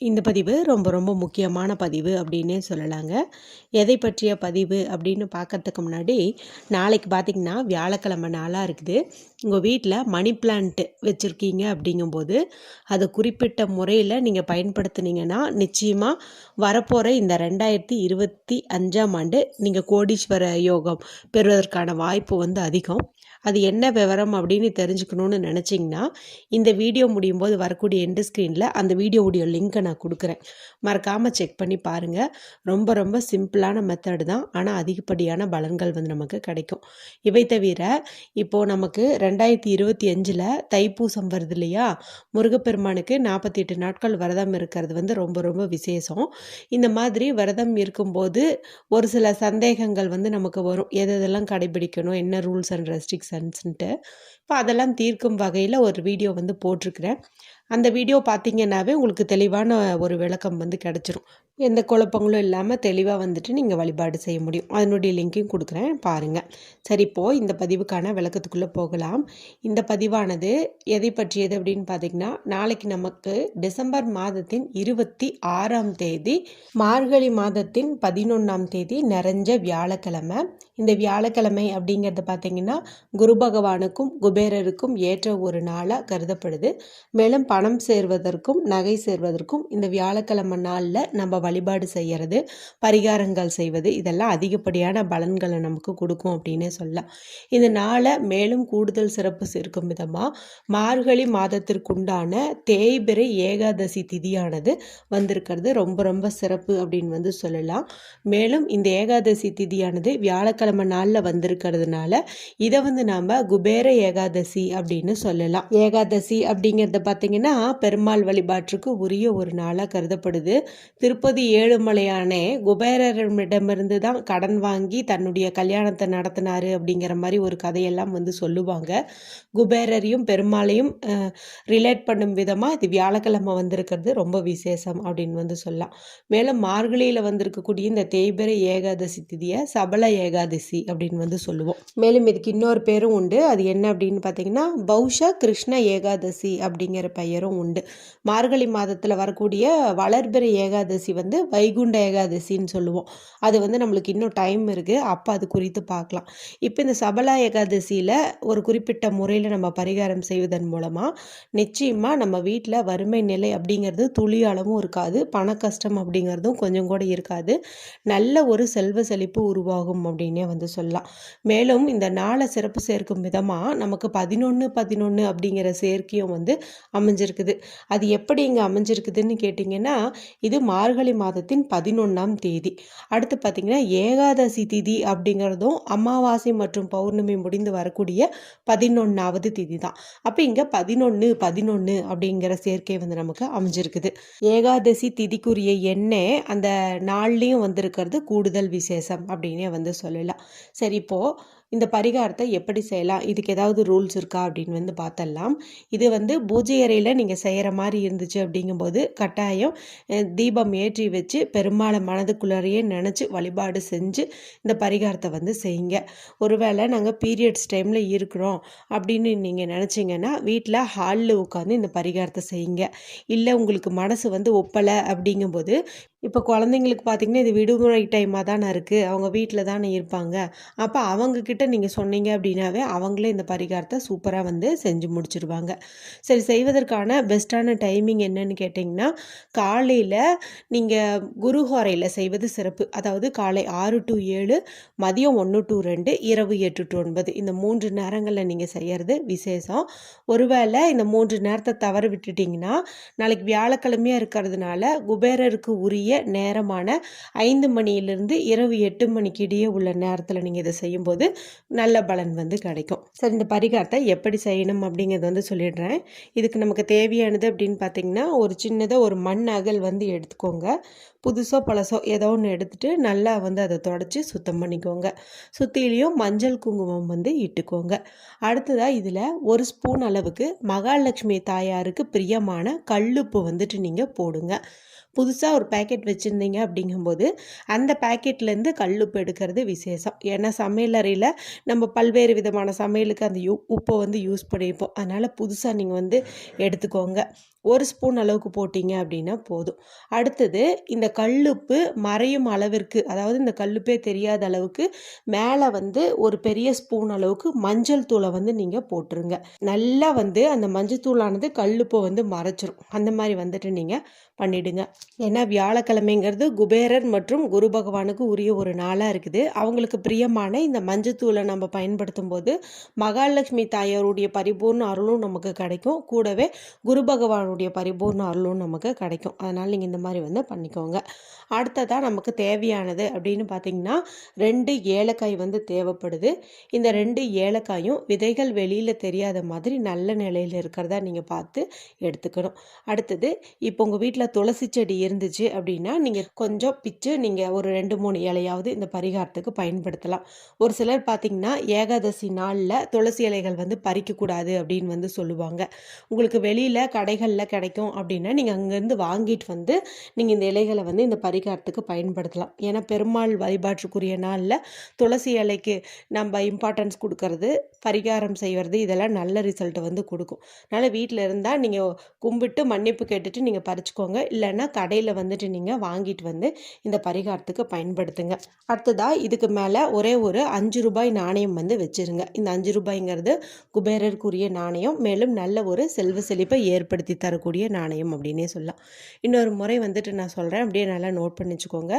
இந்த பதிவு ரொம்ப ரொம்ப முக்கியமான பதிவு அப்படின்னே சொல்லலாங்க. எதை பற்றிய பதிவு அப்படின்னு பார்க்கறதுக்கு முன்னாடி நாளைக்கு பார்த்திங்கன்னா வியாழக்கிழமை நாளாக இருக்குது. உங்கள் வீட்டில் மணி பிளான்ட்டு வச்சுருக்கீங்க அப்படிங்கும்போது அதை குறிப்பிட்ட முறையில் நீங்கள் பயன்படுத்துனீங்கன்னா நிச்சயமாக வரப்போகிற இந்த ரெண்டாயிரத்தி இருபத்தி அஞ்சாம் ஆண்டு நீங்கள் கோடீஸ்வர யோகம் பெறுவதற்கான வாய்ப்பு வந்து அதிகம். அது என்ன விவரம் அப்படின்னு தெரிஞ்சுக்கணுன்னு நினச்சிங்கன்னா இந்த வீடியோ முடியும் போது வரக்கூடிய எண்டு ஸ்க்ரீனில் அந்த வீடியோவுடைய லிங்க்கை நான் கொடுக்குறேன். மறக்காமல் செக் பண்ணி பாருங்கள் ரொம்ப ரொம்ப சிம்பிளான மெத்தடு தான். ஆனால் அதிகப்படியான பலன்கள் வந்து நமக்கு கிடைக்கும். இவை தவிர இப்போது நமக்கு ரெண்டாயிரத்தி இருபத்தி அஞ்சில் தைப்பூசம் வருது இல்லையா? முருகப்பெருமானுக்கு நாற்பத்தி எட்டு நாட்கள் விரதம் இருக்கிறது வந்து ரொம்ப ரொம்ப விசேஷம். இந்த மாதிரி விரதம் இருக்கும்போது ஒரு சில சந்தேகங்கள் வந்து நமக்கு வரும். எதெல்லாம் கடைபிடிக்கணும்? என்ன ரூல்ஸ் அண்ட் ரெஸ்ட்ரிக்ஷன்ஸ்ன்ட்டு இப்போ அதெல்லாம் தீர்க்கும் வகையில் ஒரு வீடியோ வந்து போட்டிருக்கிறேன். அந்த வீடியோ பார்த்தீங்கன்னாவே உங்களுக்கு தெளிவான ஒரு விளக்கம் வந்து கிடச்சிரும். எந்த குழப்பங்களும் இல்லாமல் தெளிவாக வந்துட்டு நீங்கள் வழிபாடு செய்ய முடியும். அதனுடைய லிங்க்கையும் கொடுக்குறேன். பாருங்கள் சரி இப்போது இந்த பதிவுக்கான விளக்கத்துக்குள்ளே போகலாம். இந்த பதிவானது எதை பற்றியது அப்படின்னு பார்த்தீங்கன்னா நாளைக்கு நமக்கு டிசம்பர் மாதத்தின் இருபத்தி ஆறாம் தேதி மார்கழி மாதத்தின் பதினொன்றாம் தேதி நிறைஞ்ச வியாழக்கிழமை. இந்த வியாழக்கிழமை அப்படிங்கிறது பார்த்தீங்கன்னா குரு பகவானுக்கும் குபேரருக்கும் ஏற்ற ஒரு நாளாக கருதப்படுது. மேலும் பணம் சேர்வதற்கும் நகை சேர்வதற்கும் இந்த வியாழக்கிழமை நாளில் நம்ம வழிபாடு செய்கிறது பரிகாரங்கள் செய்வது இதெல்லாம் அதிகப்படியான பலன்களை நமக்கு கொடுக்கும் அப்படின்னே சொல்லலாம். இந்த நாளை மேலும் கூடுதல் சிறப்பு சேர்க்கும் விதமாக மார்கழி மாதத்திற்குண்டான தேய்பிரை ஏகாதசி திதியானது வந்திருக்கிறது. ரொம்ப ரொம்ப சிறப்பு அப்படின்னு வந்து சொல்லலாம். மேலும் இந்த ஏகாதசி திதியானது வியாழக்கிழமை நாளில் வந்திருக்கிறதுனால இதை வந்து நாம் குபேர ஏகாதசி அப்படின்னு சொல்லலாம். ஏகாதசி அப்படிங்கிறத பார்த்தீங்கன்னா பெருமாள் வழிபாட்டுக்கு உரிய ஒரு நாளாக கருதப்படுது. திருப்பதி ஏழுமலையானே குபேரரிடமிருந்து தான் கடன் வாங்கி தன்னுடைய கல்யாணத்தை நடத்தினாரு அப்படிங்கிற மாதிரி ஒரு கதையெல்லாம் வந்து சொல்லுவாங்க. குபேரரையும் பெருமாளையும் ரிலேட் பண்ணும் விதமாக இது வியாழக்கிழமை வந்திருக்கிறது. ரொம்ப விசேஷம் அப்படின்னு வந்து சொல்லலாம். மேலும் மார்கழியில் வந்திருக்கக்கூடிய இந்த தேய்பிர ஏகாதசி திதியை சபல ஏகாதசி அப்படின்னு வந்து சொல்லுவோம். மேலும் இதுக்கு இன்னொரு பேரும் உண்டு. அது என்ன அப்படின்னு பார்த்தீங்கன்னா பௌஷ கிருஷ்ண ஏகாதசி அப்படிங்கிற பெயரும் உண்டு. மார்கழி மாதத்தில் வரக்கூடிய வளர்பிற ஏகாதசி வந்து வைகுண்ட ஏகாதசின்னு சொல்லுவோம். அது வந்து நம்மளுக்கு இன்னும் டைம் இருக்குது அப்போ அது குறித்து பார்க்கலாம். இப்போ இந்த சபலா ஏகாதசியில் ஒரு குறிப்பிட்ட முறையில் நம்ம பரிகாரம் செய்வதன் மூலமாக நிச்சயமாக நம்ம வீட்டில் வறுமை நிலை அப்படிங்கிறது துளி அளவும் இருக்காது. பண கஷ்டம் அப்படிங்கிறதும் கொஞ்சம் கூட இருக்காது. நல்ல ஒரு செல்வ செழிப்பு உருவாகும் அப்படின்னே வந்து சொல்லலாம். மேலும் இந்த நாளை சிறப்பு சேர்க்கும் விதமாக நமக்கு பதினொன்று பதினொன்று அப்படிங்கிற சேர்க்கையும் வந்து அமைஞ்சிருக்குது. அது எப்படி இங்கே அமைஞ்சிருக்குதுன்னு கேட்டிங்கன்னா இது மார்கழி மாதத்தின் பதினொன்றாம் தேதி. அடுத்து பார்த்திங்கன்னா ஏகாதசி திதி அப்படிங்கிறதும் அமாவாசை மற்றும் பௌர்ணமி முடிந்து வரக்கூடிய பதினொன்றாவது திதி தான் அப்போ இங்கே பதினொன்று பதினொன்று அப்படிங்கிற சேர்க்கை வந்து நமக்கு அமைஞ்சிருக்குது. ஏகாதசி திதிக்குரிய எண்ணெய் அந்த நாள்லேயும் வந்திருக்கிறது கூடுதல் விசேஷம் அப்படின்னே வந்து சொல்லலாம். சரி இப்போது இந்த பரிகாரத்தை எப்படி செய்யலாம்? இதுக்கு ஏதாவது ரூல்ஸ் இருக்கா? அப்படின்னு வந்து பார்த்தலாம் இது வந்து பூஜை அறையில் நீங்கள் செய்கிற மாதிரி இருந்துச்சு அப்படிங்கும்போது கட்டாயம் தீபம் ஏற்றி வச்சு பெருமாளை மனதுக்குள்ளாரையே நினச்சி வழிபாடு செஞ்சு இந்த பரிகாரத்தை வந்து செய்யுங்க. ஒருவேளை நாங்கள் பீரியட்ஸ் டைமில் இருக்கிறோம் அப்படின்னு நீங்கள் நினச்சிங்கன்னா வீட்டில் ஹாலில் உட்காந்து இந்த பரிகாரத்தை செய்யுங்க. இல்லை உங்களுக்கு மனசு வந்து ஒப்பலை அப்படிங்கும்போது இப்போ குழந்தைங்களுக்கு பார்த்திங்கன்னா இது விடுமுறை டைமாக தானே இருக்குது அவங்க வீட்டில் தானே இருப்பாங்க. அப்போ அவங்கக்கிட்ட நீங்கள் சொன்னீங்க அப்படின்னாவே அவங்களே இந்த பரிகாரத்தை சூப்பராக வந்து செஞ்சு முடிச்சிருவாங்க. சரி செய்வதற்கான பெஸ்ட்டான டைமிங் என்னன்னு கேட்டிங்கன்னா காலையில் நீங்கள் குருஹாரையில் செய்வது சிறப்பு. அதாவது காலை ஆறு டு ஏழு மதியம் ஒன்று டு ரெண்டு இரவு எட்டு டு ஒன்பது. இந்த மூன்று நேரங்களில் நீங்கள் செய்கிறது விசேஷம். ஒருவேளை இந்த மூன்று நேரத்தை தவற விட்டுட்டிங்கன்னா நாளைக்கு வியாழக்கிழமையாக இருக்கிறதுனால குபேரருக்கு உரிய நேரமான ஐந்து மணியிலிருந்து இரவு எட்டு மணிக்கு இடையே உள்ள நேரத்தில் நீங்கள் இதை செய்யும்போது நல்ல பலன் வந்து கிடைக்கும். சரி இந்த பரிகாரத்தை எப்படி செய்யணும் அப்படிங்கிறது வந்து சொல்லிடுறேன். இதுக்கு நமக்கு தேவையானது அப்படின்னு பார்த்தீங்கன்னா ஒரு சின்னதாக ஒரு மண் அகல் வந்து எடுத்துக்கோங்க. புதுசோ பழசோ ஏதோ ஒன்று எடுத்துகிட்டு நல்லா வந்து அதை தொடச்சி சுத்தம் பண்ணிக்கோங்க. சுற்றிலையும் மஞ்சள் குங்குமம் வந்து இட்டுக்கோங்க. அடுத்ததாக இதில் ஒரு ஸ்பூன் அளவுக்கு மகாலட்சுமி தாயாருக்கு பிரியமான கல்லுப்பு வந்துட்டு நீங்கள் போடுங்க. புதுசாக ஒரு பேக்கெட் வச்சுருந்தீங்க அப்படிங்கும்போது அந்த பேக்கெட்லேருந்து கல்லுப்பு எடுக்கிறது விசேஷம். ஏன்னா சமையலறையில் நம்ம பல்வேறு விதமான சமையலுக்கு அந்த உப்பை வந்து யூஸ் பண்ணியிருப்போம். அதனால் புதுசாக நீங்கள் வந்து எடுத்துக்கோங்க. ஒரு ஸ்பூன் அளவுக்கு போட்டிங்க அப்படின்னா போதும். அடுத்தது இந்த கல்லுப்பு மறையும் அளவிற்கு அதாவது இந்த கல்லுப்பே தெரியாத அளவுக்கு மேலே வந்து ஒரு பெரிய ஸ்பூன் அளவுக்கு மஞ்சள் தூளை வந்து நீங்கள் போட்டுருங்க. நல்லா வந்து அந்த மஞ்சள் தூளானது கல்லுப்பை வந்து மறைச்சிரும். அந்த மாதிரி வந்துட்டு நீங்கள் பண்ணிடுங்க. ஏன்னா வியாழக்கிழமைங்கிறது குபேரர் மற்றும் குரு பகவானுக்கு உரிய ஒரு நாளாக இருக்குது. அவங்களுக்கு பிரியமான இந்த மஞ்சத்தூளை நம்ம பயன்படுத்தும் போது மகாலட்சுமி தாயாருடைய பரிபூர்ண அருளும் நமக்கு கிடைக்கும். கூடவே குரு பகவானுடைய பரிபூர்ண அருளும் நமக்கு கிடைக்கும். அதனால் நீங்கள் இந்த மாதிரி வந்து பண்ணிக்கோங்க. அடுத்ததாக நமக்கு தேவையானது அப்படின்னு பார்த்தீங்கன்னா ரெண்டு ஏலக்காய் வந்து தேவைப்படுது. இந்த ரெண்டு ஏலக்காயும் விதைகள் வெளியில் தெரியாத மாதிரி நல்ல நிலையில் இருக்கிறதா நீங்கள் பார்த்து எடுத்துக்கணும். அடுத்தது இப்போ உங்கள் வீட்டில் வீட்டில் துளசி செடி இருந்துச்சு அப்படின்னா நீங்கள் கொஞ்சம் பிச்சு நீங்கள் ஒரு ரெண்டு மூணு இலையாவது இந்த பரிகாரத்துக்கு பயன்படுத்தலாம். ஒரு சிலர் பார்த்திங்கன்னா ஏகாதசி நாளில் துளசி இலைகள் வந்து பறிக்கக்கூடாது அப்படின்னு வந்து சொல்லுவாங்க. உங்களுக்கு வெளியில் கடைகளில் கிடைக்கும் அப்படின்னா நீங்கள் அங்கேருந்து வாங்கிட்டு வந்து நீங்கள் இந்த இலைகளை வந்து இந்த பரிகாரத்துக்கு பயன்படுத்தலாம். ஏன்னா பெருமாள் வழிபாட்டுக்குரிய நாளில் துளசி இலைக்கு நம்ம இம்பார்ட்டன்ஸ் கொடுக்கறது பரிகாரம் செய்வது இதெல்லாம் நல்ல ரிசல்ட்டை வந்து கொடுக்கும். அதனால் வீட்டில் இருந்தால் நீங்கள் கும்பிட்டு மன்னிப்பு கேட்டுட்டு நீங்கள் பறிச்சுக்கோங்க. வச்சுக்கோங்க இல்லைன்னா கடையில் வந்துட்டு நீங்கள் வாங்கிட்டு வந்து இந்த பரிகாரத்துக்கு பயன்படுத்துங்க. அடுத்ததாக இதுக்கு மேலே ஒரே ஒரு அஞ்சு ரூபாய் நாணயம் வந்து வச்சுருங்க. இந்த அஞ்சு ரூபாய்ங்கிறது குபேரருக்குரிய நாணயம். மேலும் நல்ல ஒரு செல்வ செழிப்பை ஏற்படுத்தி தரக்கூடிய நாணயம் அப்படின்னே சொல்லலாம். இன்னொரு முறை வந்துட்டு நான் சொல்கிறேன் அப்படியே நல்லா நோட் பண்ணி வச்சுக்கோங்க.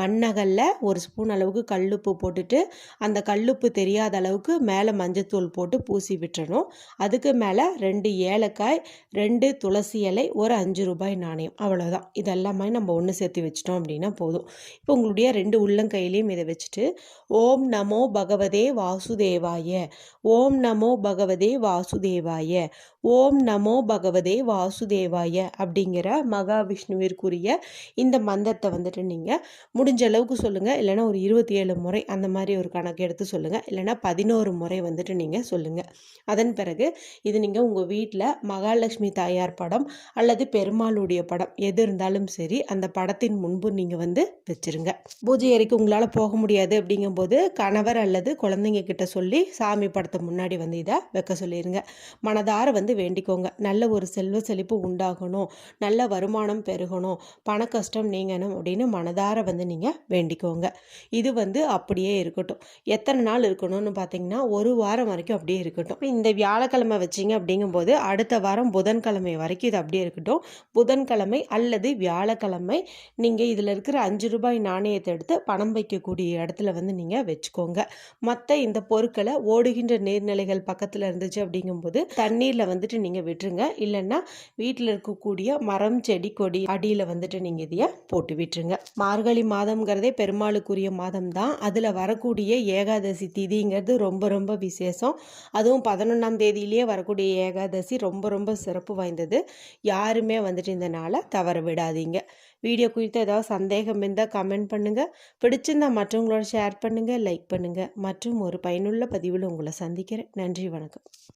மண்ணகல்ல ஒரு ஸ்பூன் அளவுக்கு கல்லுப்பு போட்டுட்டு அந்த கல்லுப்பு தெரியாத அளவுக்கு மேலே மஞ்சத்தூள் போட்டு பூசி விட்டுறணும். அதுக்கு மேலே ரெண்டு ஏலக்காய் ரெண்டு துளசி இலை ஒரு அஞ்சு ரூபாய் நாணயம். அவ்வளோதான் இதெல்லாமே நம்ம ஒன்று சேர்த்து வச்சிட்டோம் அப்படின்னா போதும். இப்போ உங்களுடைய ரெண்டு உள்ளங்கையிலையும் இதை வச்சுட்டு ஓம் நமோ பகவதே வாசுதேவாய ஓம் நமோ பகவதே வாசுதேவாய ஓம் நமோ பகவதே வாசுதேவாய அப்படிங்கிற மகாவிஷ்ணுவிற்குரிய இந்த மந்திரத்தை வந்துட்டு நீங்கள் முடிஞ்ச அளவுக்கு சொல்லுங்கள் இல்லைனா ஒரு இருபத்தி ஏழு முறை அந்த மாதிரி ஒரு கணக்கு எடுத்து சொல்லுங்கள் இல்லைனா பதினோரு முறை வந்துட்டு நீங்கள் சொல்லுங்கள் அதன் பிறகு இது நீங்கள் உங்கள் வீட்டில் மகாலட்சுமி தாயார் படம் அல்லது பெருமாளுடைய படம் எது இருந்தாலும் சரி அந்த படத்தின் முன்பு நீங்கள் வந்து வச்சுருங்க. பூஜை அறைக்கு உங்களால் போக முடியாது அப்படிங்கும்போது கணவர் அல்லது குழந்தைங்க கிட்ட சொல்லி சாமி படத்தை முன்னாடி வந்து இதை வைக்க சொல்லிடுங்க மனதார வந்து வேண்டிக்கோங்க. நல்ல ஒரு செல்வ செழிப்பு உண்டாகணும். நல்ல வருமானம் பெருகணும். பண கஷ்டம் நீங்கணும் அப்படின்னு மனதார வந்து நீங்கள் வேண்டிக்கோங்க. இது வந்து அப்படியே இருக்கட்டும். எத்தனை நாள் இருக்கணும்னு பார்த்தீங்கன்னா ஒரு வாரம் வரைக்கும் அப்படியே இருக்கட்டும். இந்த வியாழக்கிழமை வச்சிங்க அப்படிங்கும்போது அடுத்த வாரம் புதன்கிழமை வரைக்கும் இது அப்படியே இருக்கட்டும். புதன்கிழமை அல்லது வியாழக்கிழமை நீங்கள் இதில் இருக்கிற அஞ்சு ரூபாய் நாணயத்தை எடுத்து பணம் வைக்கக்கூடிய இடத்துல வந்து நீங்கள் வச்சுக்கோங்க. மற்ற இந்த பொருட்களை ஓடுகின்ற நீர்நிலைகள் பக்கத்தில் இருந்துச்சு அப்படிங்கும்போது தண்ணீரில் வந்து வந்துட்டு நீங்கள் விட்டுருங்க. இல்லைன்னா வீட்டில் இருக்கக்கூடிய மரம் செடி கொடி அடியில் வந்துட்டு நீங்கள் இதைய போட்டு விட்டுருங்க. மார்கழி மாதம்ங்கிறதே பெருமாளுக்குரிய மாதம் தான் அதில் வரக்கூடிய ஏகாதசி திதிங்கிறது ரொம்ப ரொம்ப விசேஷம். அதுவும் பதினொன்றாம் தேதியிலேயே வரக்கூடிய ஏகாதசி ரொம்ப ரொம்ப சிறப்பு வாய்ந்தது. யாருமே வந்துட்டு இந்த நாளை தவற விடாதீங்க. வீடியோ குறித்து ஏதாவது சந்தேகம் இருந்தால் கமெண்ட் பண்ணுங்கள் பிடிச்சிருந்தால் மற்றவங்களோட ஷேர் பண்ணுங்கள் லைக் பண்ணுங்கள் மற்றும் ஒரு பயனுள்ள பதிவில் உங்களை சந்திக்கிறேன். நன்றி வணக்கம்.